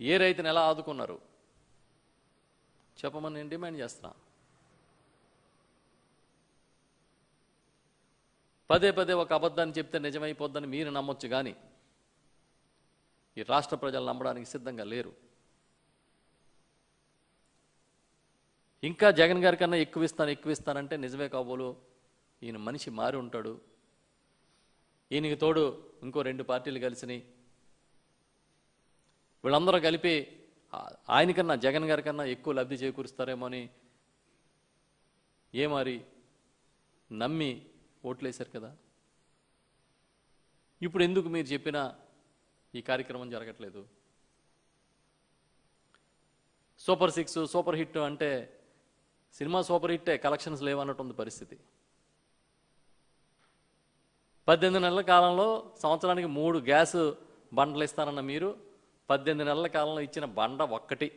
ఏ రైతుని ఎలా ఆదుకున్నారు? చెప్పమని నేను డిమాండ్ చేస్తున్నా. పదే పదే ఒక అబద్ధాన్ని చెప్తే నిజమైపోద్దని మీరు నమ్మొచ్చు కానీ ఈ రాష్ట్ర ప్రజలు నమ్మడానికి సిద్ధంగా లేరు. ఇంకా జగన్ గారి కన్నా ఎక్కువ ఇస్తాను ఎక్కువ ఇస్తానంటే నిజమే కాబోలు ఈయన మనిషి మారి ఉంటాడు. ఈయనకి తోడు ఇంకో రెండు పార్టీలు కలిసినాయి వీళ్ళందరూ కలిపి ఆయనకన్నా జగన్ గారి కన్నా ఎక్కువ లబ్ధి చేకూరుస్తారేమో అని ఏమారి మరి నమ్మి ఓట్లేశారు కదా. ఇప్పుడు ఎందుకు మీరు చెప్పిన ఈ కార్యక్రమం జరగట్లేదు? సూపర్ సిక్స్ సూపర్ హిట్ అంటే సినిమా సూపర్ హిట్టే కలెక్షన్స్ లేవన్నట్టుంది పరిస్థితి. పద్దెనిమిది నెలల కాలంలో సంవత్సరానికి మూడు గ్యాస్ బండలు ఇస్తానన్న మీరు పద్దెనిమిది నెలల కాలంలో ఇచ్చిన బండ ఒక్కటి.